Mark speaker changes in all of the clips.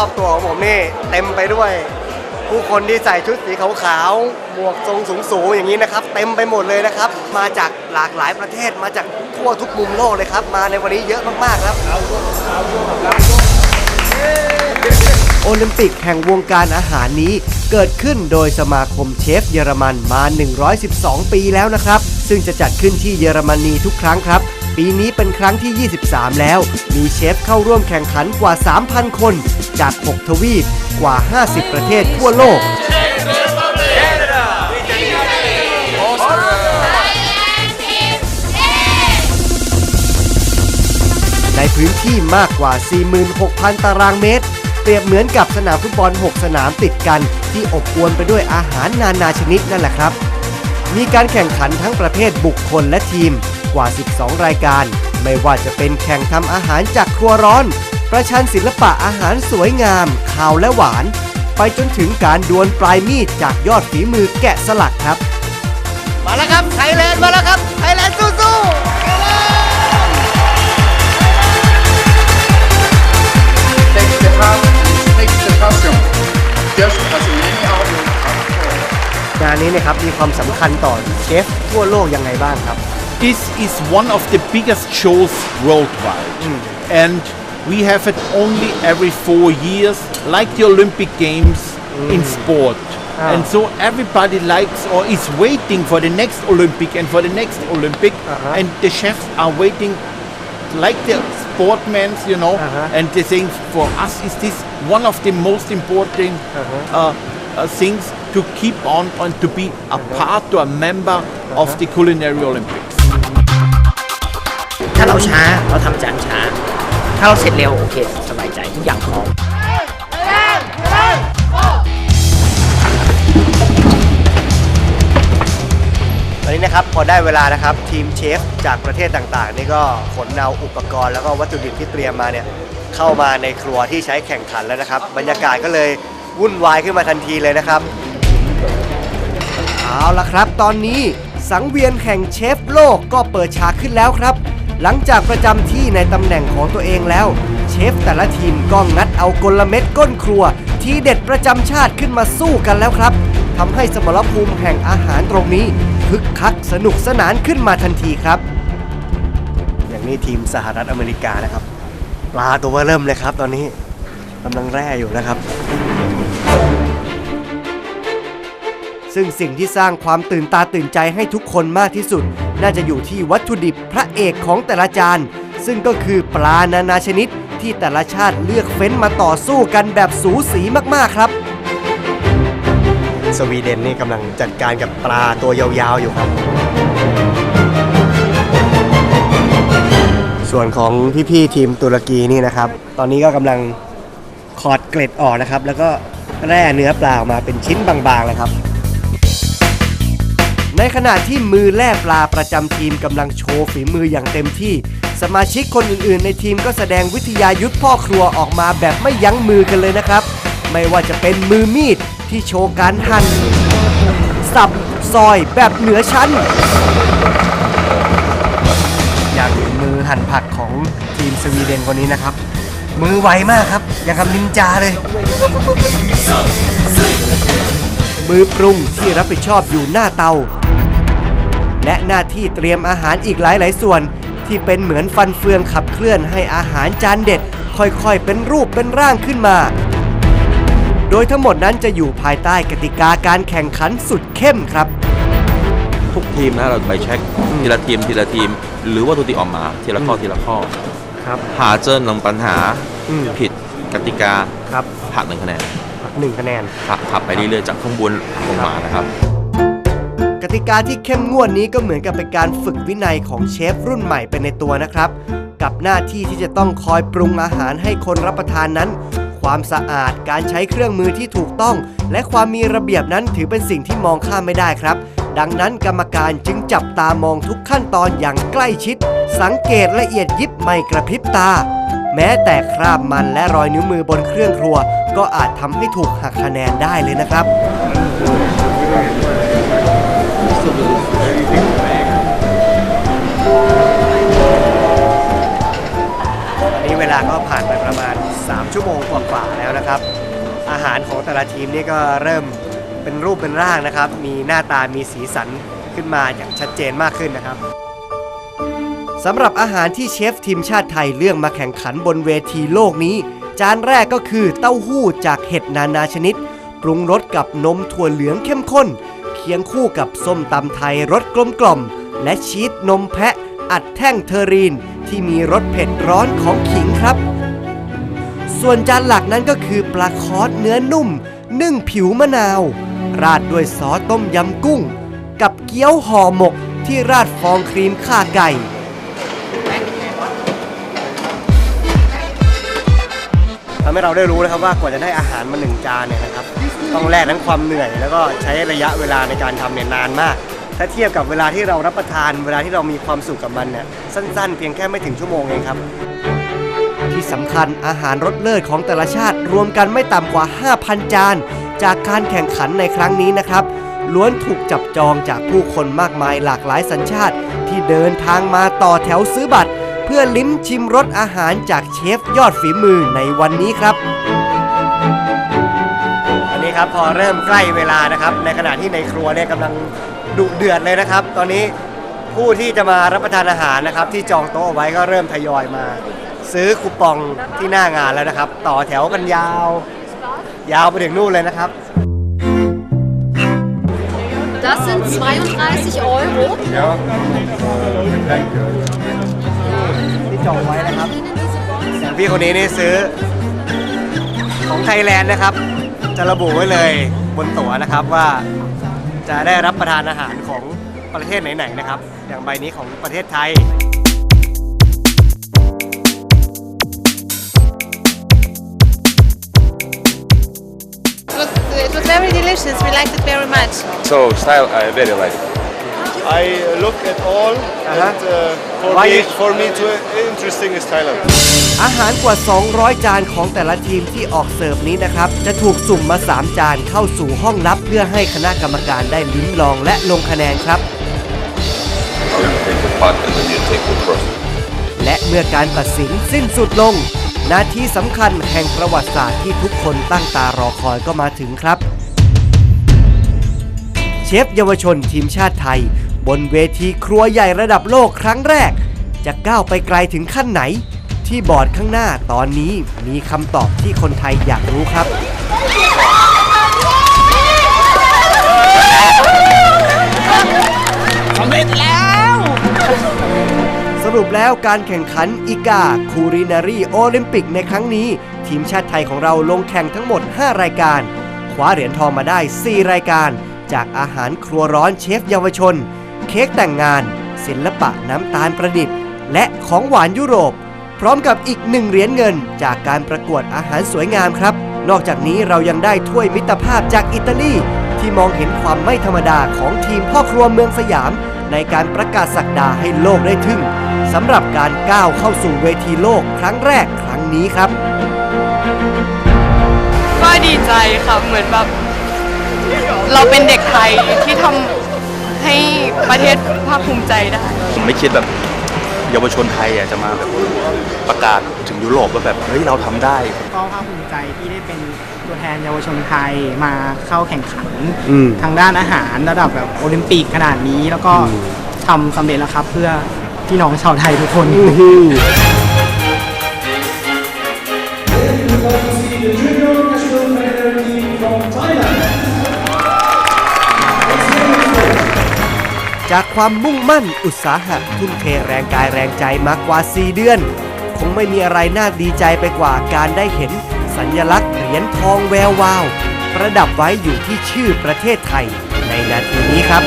Speaker 1: อบๆตัวของผมนี่เต็มไปด้วย ผู้คนที่ใส่ชุดสีขาวๆหมวกทรงสูงๆอย่างนี้นะครับ เต็มไปหมดเลยนะครับ มาจากหลากหลายประเทศมาจากทั่วทุกมุมโลกเลยครับ มาในวันนี้เยอะมากๆครับโอลิมปิกแห่งวงการอาหารนี้เกิดขึ้นโดยสมาคมเชฟเยอรมันมา 112 ปีแล้วนะครับ ซึ่งจะจัดขึ้นที่เยอรมนีทุกครั้งครับ ปีนี้เป็นครั้งที่ 23 แล้ว มีเชฟเข้าร่วมแข่งขันกว่า 3,000 คน จาก 6 ทวีปกว่า 50 ประเทศทั่วโลก ในพื้นที่มากกว่า 46,000 ตารางเมตร เปรียบเหมือนกับสนามฟุตบอล 6 สนามติดกัน ที่อบอวลไปด้วยอาหารนานาชนิดนั่นแหละครับ มีการแข่งขันทั้งประเภทบุคคลและทีม กว่า 12 รายการ ไม่ว่าจะเป็นแข่งทำอาหารจากครัวร้อน ประชันศิลปะอาหารสวยงามข่าวและหวาน ไปจนถึงการดวลปลายมีดจากยอดฝีมือแกะสลักครับ มาแล้วครับไทยแลนด์มาแล้วครับไทยแลนด์สู้ๆ
Speaker 2: takes the heart, takes the passion, just as many other
Speaker 1: งานนี้เนะครับมีความสำคัญต่อเชฟทั่วโลกยังไงบ้างครับ
Speaker 3: This is one of the biggest shows worldwide. And we have it only every four years, like the Olympic Games in sport.
Speaker 1: Ah.
Speaker 3: And so everybody likes or is waiting for the next Olympic and for the next Olympic.
Speaker 1: Uh-huh.
Speaker 3: And the chefs are waiting like the sportmen, you know,
Speaker 1: Uh-huh.
Speaker 3: and they think for us is this one of the most important
Speaker 1: Uh-huh.
Speaker 3: uh, uh, things to keep on and to be a part or a member of
Speaker 1: Uh-huh.
Speaker 3: the Culinary Olympics.
Speaker 4: ถ้าเราช้าเราทำจานช้า ถ้าเราเสร็จเร็วโอเค สบายใจทุกอย่างพร้อม
Speaker 1: ตอนนี้นะครับพอได้เวลานะครับทีมเชฟจากประเทศต่างๆ นี่ก็ขนเอาอุปกรณ์แล้วก็วัตถุดิบที่เตรียมมาเนี่ยเข้ามาในครัวที่ใช้แข่งขันแล้วนะครับ บรรยากาศก็เลยวุ่นวายขึ้นมาทันทีเลยนะครับเอาละครับ ตอนนี้สังเวียนแห่งเชฟโลกก็เปิดฉากขึ้นแล้วครับ หลังจากประจำที่ในตำแหน่งของตัวเองแล้ว เชฟแต่ละทีมก็งัดเอากลเม็ดก้นครัว ที่เด็ดประจำชาติขึ้นมาสู้กันแล้วครับทำให้สมรภูมิแห่งอาหารตรงนี้คึกคักสนุกสนานขึ้นมาทันทีครับ อย่างนี้ทีมสหรัฐอเมริกานะครับ ปลาตัวเริ่มเลยครับ ตอนนี้กำลังแร่อยู่นะครับ ซึ่งสิ่งที่สร้างความตื่นตาตื่นใจให้ทุกคนมากที่สุด น่าจะอยู่ที่วัตถุดิบพระเอกของแต่ละจาน ซึ่งก็คือปลานานาชนิดที่แต่ละชาติเลือกเฟ้นมาต่อสู้กันแบบสูสีมาก ๆ ครับ สวีเดนนี่กำลังจัดการกับปลาตัวยาวๆอยู่ครับ ส่วนของพี่ ๆ ทีมตุรกีนี่นะครับ ตอนนี้ก็กำลังขอดเกล็ดออกนะครับ แล้วก็แร่เนื้อปลาออกมาเป็นชิ้นบางๆเลยครับ ในขณะที่มือแล่ปลาประจำทีมกำลังโชว์ฝีมืออย่างเต็มที่ สมาชิกคนอื่นๆ ในทีมก็แสดงวิทยายุทธพ่อครัวออกมาแบบไม่ยั้งมือกันเลยนะครับ ไม่ว่าจะเป็นมือมีดที่โชว์การหั่นสับซอยแบบเหนือชั้น อย่างมือหั่นผักของทีมสวีเดนคนนี้นะครับ มือไวมากครับ อย่างกับนินจาเลย มือปรุงที่รับผิดชอบอยู่หน้าเตา และหน้าที่เตรียมอาหารอีกหลายๆ ส่วน ที่เป็นเหมือนฟันเฟืองขับเคลื่อนให้อาหารจานเด็ด ค่อยๆ เป็นรูปเป็นร่างขึ้นมา โดยทั้งหมดนั้นจะอยู่ภายใต้กติกาการแข่งขันสุดเข้มครับ
Speaker 5: ทุกทีมนะเราไปเช็คทีละทีมทีละทีม หรือว่าตัวที่ออกมาทีละข้อทีละข้อ
Speaker 1: ครับ
Speaker 5: หาเจอหนึ่งปัญหา
Speaker 1: อืม
Speaker 5: ผิดกติกา
Speaker 1: ครับ
Speaker 5: หักหนึ่งคะแนน
Speaker 1: หนึ่งคะแนน
Speaker 5: ขับขับไปเรื่อยๆจากข้างบนลงมานะครับ
Speaker 1: ก ติกาที่เข้มงวดนี้ก็เหมือนกับเป็นการฝึกวินัยของเชฟรุ่นใหม่ไปในตัวนะครับ กับหน้าที่ที่จะต้องคอยปรุงอาหารให้คนรับประทานนั้น ความสะอาดการใช้เครื่องมือที่ถูกต้อง และความมีระเบียบนั้นถือเป็นสิ่งที่มองข้ามไม่ได้ครับ ดังนั้นกรรมการจึงจับตามองทุกขั้นตอนอย่างใกล้ชิด สังเกตละเอียดยิบไม่กระพริบตา แม้แต่คราบมันและรอยนิ้วมือบนเครื่องครัว ก็อาจทำให้ถูกหักคะแนนได้เลยนะครับ นี้เวลาก็ผ่านไปประมาณ 3 ชั่วโมงกว่าๆแล้วนะครับ อาหารของแต่ละทีมนี่ก็เริ่มเป็นรูปเป็นร่างนะครับ มีหน้าตามีสีสันขึ้นมาอย่างชัดเจนมากขึ้นนะครับสำหรับอาหารที่เชฟทีมชาติไทยเลือกมาแข่งขันบนเวทีโลกนี้ จานแรกก็คือเต้าหู้จากเห็ดนานาชนิด ปรุงรสกับนมถั่วเหลืองเข้มข้น เคียงคู่กับส้มตำไทยรสกลมกล่อม และชีสนมแพะ อัดแท่งเทอรีน ที่มีรสเผ็ดร้อนของขิงครับ ส่วนจานหลักนั้นก็คือปลาคอสเนื้อนุ่ม นึ่งผิวมะนาว ราดด้วยซอสต้มยำกุ้ง กับเกี๊ยวห่อหมกที่ราดฟองครีมข่าไก่ำให้เราได้รู้นะครับว่ากว่าจะได้อาหารมาหนึ่งจานเนี่ยนะครับต้องแลกทั้งความเหนื่อย แล้วก็ใช้ระยะเวลาในการทำเนี่ยนานมาก ถ้าเทียบกับเวลาที่เรารับประทานเวลาที่เรามีความสุขกับมันเนี่ยสั้น ๆ เพียงแค่ไม่ถึงชั่วโมงเองครับ ที่สำคัญอาหารรสเลิศของแต่ละชาติ รวมกันไม่ต่ำกว่า 5,000 จาน จากการแข่งขันในครั้งนี้นะครับล้วนถูกจับจองจากผู้คนมากมายหลากหลายสัญชาติ ที่เดินทางมาต่อแถวซื้อบัตร เพื่อลิ้มชิมรสอาหารจากเชฟยอดฝีมือในวันนี้ครับอันนี้ครับพอเริ่มใกล้เวลานะครับ ในขณะที่ในครัวเนี่ยกำลังดุเดือดเลยนะครับ ตอนนี้ผู้ที่จะมารับประทานอาหารนะครับ ที่จองโต๊ะเอาไว้ก็เริ่มทยอยมา ซื้อคูปองที่หน้างานแล้วนะครับ ต่อแถวกันยาว ยาวไปถึงนู่นเลยนะครับ
Speaker 6: Das sind 32 Euro.
Speaker 1: ที่จองไว้นะครับอย่างพี่คนนี้นี่ซื้อ ของไทยแลนด์นะครับ จะระบุไว้เลยบนตั๋วนะครับว่าจะได้รับประทานอาหารของประเทศไหนๆนะครับ อย่างใบนี้ของประเทศไทย
Speaker 7: delicious. We liked it very much.
Speaker 8: So style, I very like.
Speaker 9: I look at all,
Speaker 1: Uh-huh.
Speaker 9: and uh, for
Speaker 1: Why
Speaker 9: me,
Speaker 1: you-
Speaker 9: for me, to interesting is Thailand.
Speaker 1: อาหารกว่า 200 จานของแต่ละทีมที่ออกเสิร์ฟนี้นะครับ จะถูกสุ่มมา 3 จานเข้าสู่ห้องลับ เพื่อให้คณะกรรมการได้ลิ้มลองและลงคะแนนครับ
Speaker 8: I'm gonna take the pot and then you take the crust.
Speaker 1: และเมื่อการตัดสินสิ้นสุดลง นาทีสำคัญแห่งประวัติศาสตร์ที่ทุกคนตั้งตารอคอยก็มาถึงครับ เชฟเยาวชนทีมชาติไทย บนเวทีครัวใหญ่ระดับโลกครั้งแรก จะก้าวไปไกลถึงขั้นไหน ที่บอร์ดข้างหน้าตอนนี้มีคำตอบที่คนไทยอยากรู้ครับสรุปแล้วการแข่งขันอีกาคูรินารีโอลิมปิกในครั้งนี้ ทีมชาติไทยของเราลงแข่งทั้งหมด 5 รายการ คว้าเหรียญทองมาได้ 4 รายการ จากอาหารครัวร้อนเชฟเยาวชน เค้กแต่งงาน ศิลปะน้ำตาลประดิษฐ์ และของหวานยุโรป พร้อมกับอีกหนึ่งเหรียญเงิน จากการประกวดอาหารสวยงามครับ นอกจากนี้เรายังได้ถ้วยมิตรภาพจากอิตาลี ที่มองเห็นความไม่ธรรมดาของทีมพ่อครัวเมืองสยาม ในการประกาศสักดาให้โลกได้ทึ่งสำหรับการก้าวเข้าสู่เวทีโลกครั้งแรกครั้งนี้ครับ
Speaker 7: ก็ดีใจค่ะเหมือนแบบ เราเป็นเด็กไทยที่ทำให้ประเทศภาคภูมิใจได้
Speaker 10: ผมไม่คิดแบบเยาวชนไทยอะจะมาแบบประกาศถึงยุโรปว่าแบบเฮ้ยเราทำได้
Speaker 11: ก็ภาคภูมิใจที่ได้เป็นตัวแทนเยาวชนไทยมาเข้าแข่งขัน
Speaker 1: อืม
Speaker 11: ทางด้านอาหารระดับแบบโอลิมปิกขนาดนี้ แล้วก็ทำสำเร็จแล้วครับ เพื่อพี่น้องชาวไทยทุกคน
Speaker 1: จากความมุ่งมั่นอุตสาหะทุ่มเทแรงกายแรงใจมากกว่า 4 เดือน คงไม่มีอะไรน่าดีใจไปกว่าการได้เห็น สัญลักษณ์เหรียญทองแวววาว ประดับไว้อยู่ที่ชื่อประเทศไทยในนาทีนี้ครับ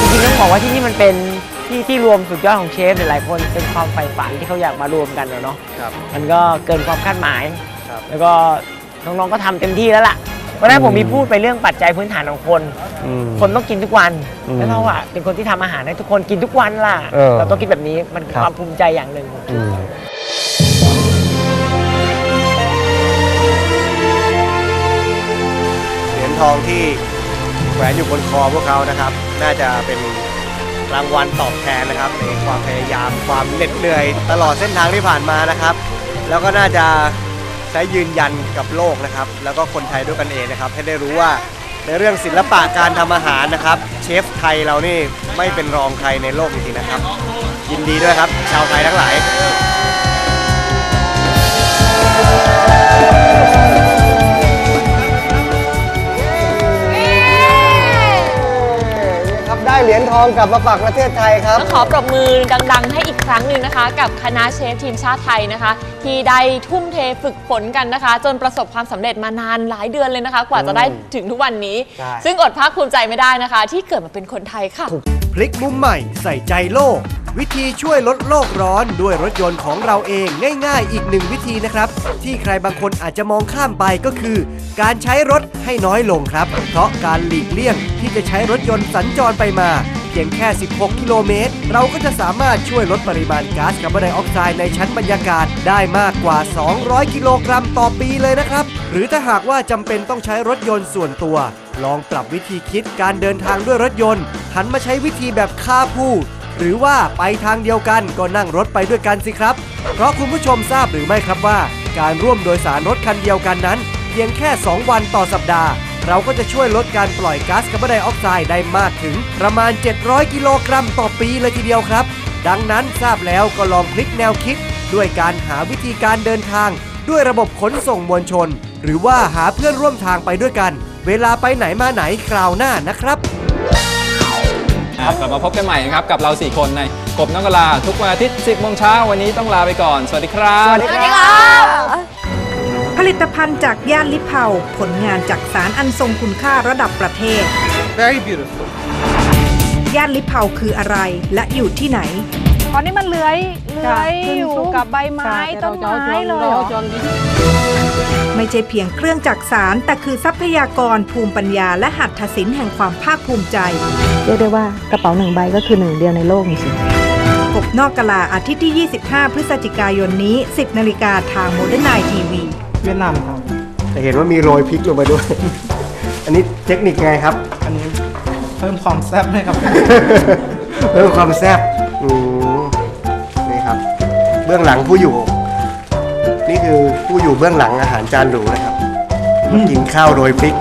Speaker 4: จริงๆต้องบอกว่าที่นี่มันเป็นที่ที่รวมสุดยอดของเชฟหลายๆคนเป็นความใฝ่ฝันที่เขาอยากมารวมกันอะเนาะ
Speaker 1: ครับ
Speaker 4: มันก็เกินความคาดหมาย
Speaker 1: ครับ
Speaker 4: แล้วก็น้องๆก็ทำเต็มที่แล้วล่ะ เพราะฉะนั้นผมมีพูดไปเรื่องปัจจัยพื้นฐานของคนคนต้องกินทุกวันแล้วเราอะเป็นคนที่ทำอาหารให้ทุกคนกินทุกวันล่ะ
Speaker 1: เออ
Speaker 4: เราต้องคิดแบบนี้มันคือ
Speaker 1: ครับ
Speaker 4: ความภูมิใจอย่างหนึ่งผมคิด
Speaker 1: เหรียญทองที่แขวนอยู่บนคอพวกเขานะครับ น่าจะเป็นรางวัลตอบแทนนะครับ ในความพยายามความเหน็ดเหนื่อยตลอดเส้นทางที่ผ่านมานะครับ แล้วก็น่าจะใช้ยืนยันกับโลกนะครับ แล้วก็คนไทยด้วยกันเองนะครับ ให้ได้รู้ว่าในเรื่องศิลปะการทำอาหารนะครับ เชฟไทยเรานี่ไม่เป็นรองใครในโลกจริงๆนะครับ ยินดีด้วยครับ ชาวไทยทั้งหลายครับได้เหรียญทองกลับมาฝากประเทศไทยครับ
Speaker 12: ขอปรบมือดัง ๆ ให้อีก ครั้งหนึ่งนะคะ กับคณะเชฟทีมชาติไทยนะคะ ที่ได้ทุ่มเทฝึกฝนกันนะคะ จนประสบความสำเร็จมานานหลายเดือนเลยนะคะ กว่าจะได้ถึงทุกวันนี้
Speaker 1: ใช่
Speaker 12: ซึ่งอดภาคภูมิใจไม่ได้นะคะ ที่เกิดมาเป็นคนไทยค่ะ
Speaker 1: พลิกมุมใหม่ใส่ใจโลก วิธีช่วยลดโลกร้อนด้วยรถยนต์ของเราเองง่ายๆ อีกหนึ่งวิธีนะครับ ที่ใครบางคนอาจจะมองข้ามไปก็คือ การใช้รถให้น้อยลงครับ เพราะการหลีกเลี่ยงที่จะใช้รถยนต์สัญจรไปมาเพียงแค่ 16 กิโลเมตร เราก็จะสามารถช่วยลดปริมาณก๊าซคาร์บอนไดออกไซด์ในชั้นบรรยากาศได้มากกว่า 200 กิโลกรัมต่อปีเลยนะครับ หรือถ้าหากว่าจำเป็นต้องใช้รถยนต์ส่วนตัว ลองปรับวิธีคิดการเดินทางด้วยรถยนต์ หันมาใช้วิธีแบบคาร์พูหรือว่าไปทางเดียวกันก็นั่งรถไปด้วยกันสิครับ เพราะคุณผู้ชมทราบหรือไม่ครับว่า การร่วมโดยสารรถคันเดียวกันนั้น เพียงแค่ 2 วันต่อสัปดาห์ เราก็จะช่วยลดการปล่อยก๊าซคาร์บอนไดออกไซด์ได้มากถึงประมาณ 700 กิโลกรัมต่อปีเลยทีเดียวครับ ดังนั้นทราบแล้วก็ลองพลิกแนวคิด ด้วยการหาวิธีการเดินทาง ด้วยระบบขนส่งมวลชน หรือว่าหาเพื่อนร่วมทางไปด้วยกัน เวลาไปไหนมาไหนคราวหน้านะครับ
Speaker 13: กลับมาพบกันใหม่นะครับ กับเรา 4 คนในกบนกกลาทุกวันอาทิตย์ 10โมงเช้าวันนี้ต้องลาไปก่อน สวัสดีครับ
Speaker 12: สวัสดีครับ
Speaker 14: ผ ลิตภัณฑ์จากย่านลิเผาผลงานจากสารอันทรงคุณค่าระดับประเทศ
Speaker 9: Very beautiful.
Speaker 14: ย่านลิเผาคืออะไรและอยู่ที่ไหน
Speaker 15: ตอนนี้มันเลื้อยเลื้อยอยู่กับใบไม้ต้นไม้เลยเหรอ
Speaker 14: ไม่ใช่เพียงเครื่องจักสารแต่คือทรัพยากรภูมิปัญญาและหัตถศิลป์แห่งความภาคภูมิใจ
Speaker 15: เรียกได้ว่ากระเป๋าหนึ่งใบก็คือหนึ่งเดียวในโลกจริง
Speaker 14: กบนอกกะลาอาทิตย์ที่ 25 พฤศจิกายนนี้ 10 นาฬิกาทางโมเดิร์นไนทีวี
Speaker 11: เวียดนามครับ
Speaker 1: แต่เห็นว่ามีโรยพริกลงไปด้วย อันนี้เทคนิคไงครับ
Speaker 11: อันนี้เพิ่มความแซ่บเลยครับ
Speaker 1: เพิ่มความแซ่บอืมนี่ครับ เบื้องหลังผู้อยู่ นี่คือผู้อยู่เบื้องหลังอาหารจานหรูนะครับมากินข้าวโรยพริก